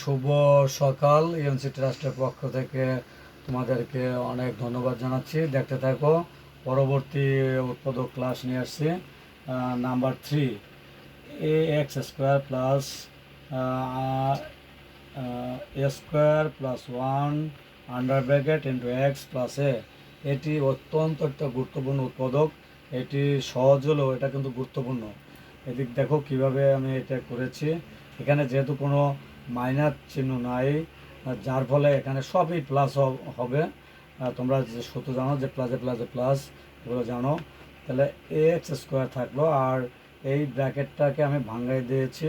শুভ সকাল ইউএনসি ট্রাস্টের পক্ষ থেকে তোমাদেরকে অনেক ধন্যবাদ জানাচ্ছি। দেখতে থাকো, পরবর্তী উৎপাদক ক্লাস নিয়ে আসছি number three a x square plus a square plus one under bracket into x plus a এটি অত্যন্ত একটা গুরুত্বপূর্ণ উৎপাদক, এটি সহজ হলেও এটা কিন্তু গুরুত্বপূর্ণ। এদিক দেখো কীভাবে আমি এটা করেছি। এখানে যেহেতু কোনো মাইনাস চিহ্ন নাই যার ফলে এখানে সবই প্লাস হবে। তোমরা যে সূত্র জানো যে প্লাসে প্লাসে প্লাস এগুলো জানো। তাহলে এ এক্স স্কোয়ার থাকল, আর এই ব্র্যাকেটটাকে আমি ভাঙাই দিয়েছি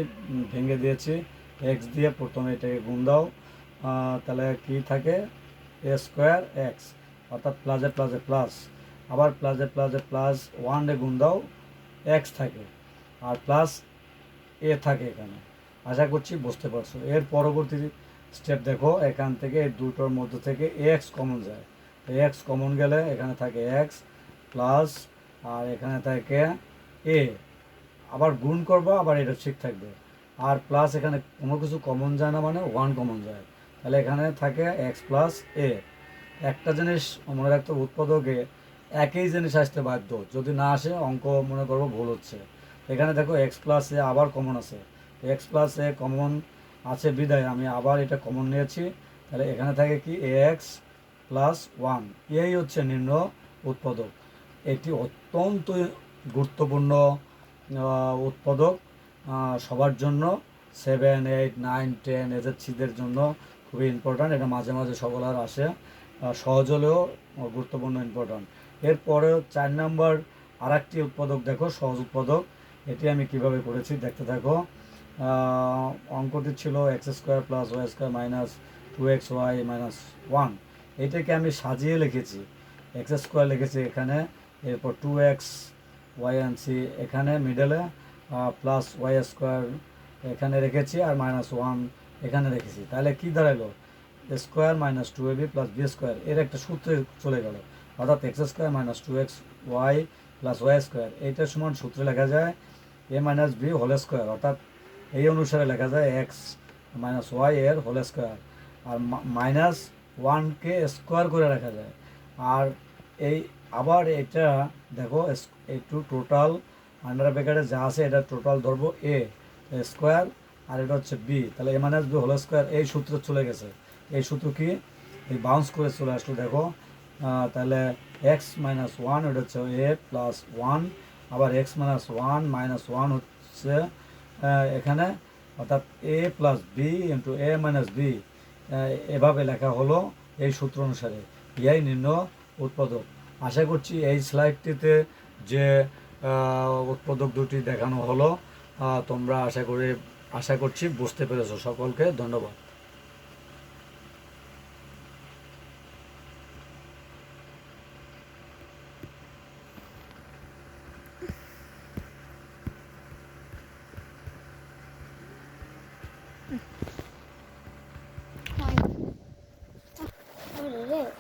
ভেঙে দিয়েছি। এক্স দিয়ে প্রথমে এটাকে গুণ দাও। তাহলে কি থাকে? এ স্কোয়ার এক্স অর্থাৎ প্লাসে প্লাসে প্লাস আবার প্লাসে প্লাসে প্লাস ওয়ান ডে গুণ দাও এক্স থাকে। আর প্লাস এ থাকে এখানে। আশা করছি বুঝতে পারছ। এর পরবর্তী স্টেপ দেখো, এখান থেকে এই দুটোর মধ্যে থেকে এক্স কমন যায়। এক্স কমন গেলে এখানে থাকে এক্স প্লাস আর এখানে থাকে এ আবার গুণ করব, আবার এটা ঠিক থাকবে। আর প্লাস এখানে কোনো কিছু কমন যায় না মানে ওয়ান কমন যায়। তাহলে এখানে থাকে এক্স প্লাস এ একটা জিনিস মনে রাখতে উৎপাদকে একই জিনিস আসতে বাধ্য। যদি না আসে, অঙ্ক মনে করব ভুল হচ্ছে। এখানে দেখো এক্স প্লাস এ আবার কমন আছে। এক্স প্লাস কমন আছে, বিদায়। আমি আবার এটা কমন নিয়েছি। তাহলে এখানে থাকে কি? এ এক্স প্লাস ওয়ান এই হচ্ছে নিম্ন উৎপাদক। এটি অত্যন্ত গুরুত্বপূর্ণ উৎপাদক সবার জন্য। সেভেন এইট নাইন টেন এসএসসিদের জন্য খুবই ইম্পর্ট্যান্ট এটা মাঝে মাঝে সকলার আসে। সহজ হলেও গুরুত্বপূর্ণ ইম্পর্ট্যান্ট এরপরে চার নাম্বার আর উৎপাদক দেখো, সহজ উৎপাদক। এটি আমি কীভাবে করেছি দেখতে থাকো। অঙ্কটি ছিল x square plus y square minus two x y minus one এটাকে আমি সাজিয়ে লিখেছি। এক্স স্কোয়ার লিখেছি এখানে, এরপর টু এক্স ওয়াই আনছি এখানে মিডলে প্লাস ওয়াই স্কোয়ার এখানে রেখেছি আর মাইনাস ওয়ান এখানে রেখেছি। তাহলে কি দাঁড়াল? Square minus two a b plus b square এর একটা সূত্রে চলে গেল। অর্থাৎ x square minus two x y plus y square এইটার সমান সূত্রে লেখা যায় a minus b whole square অর্থাৎ এই অনুসারে লেখা যায় এক্স মাইনাস ওয়াই এর হোল স্কোয়ার আর মাইনাস ওয়ানকে স্কোয়ার করে রাখা যায়। আর এই আবার এটা দেখো একটু টোটাল আন্ডার ব্র্যাকেটে যা আছে এটা টোটাল ধরবো এ স্কোয়ার আর এটা হচ্ছে বি তাহলে a minus b whole square এই সূত্র চলে গেছে। এই সূত্র কি? এই বাউন্স করে চলে আসলো, দেখো। তাহলে এক্স মাইনাস ওয়ান এটা হচ্ছে এ প্লাস ওয়ান আবার x minus one minus one হচ্ছে এখানে অর্থাৎ a plus b into a minus b এভাবে লেখা হলো এই সূত্র অনুসারে। ইয়াই নিম্ন উৎপাদক। আশা করছি এই স্লাইডটিতে যে উৎপাদক দুটি দেখানো হলো তোমরা আশা করে, আশা করছি বুঝতে পেরেছ সকলকে। ধন্যবাদ। 자, 우리를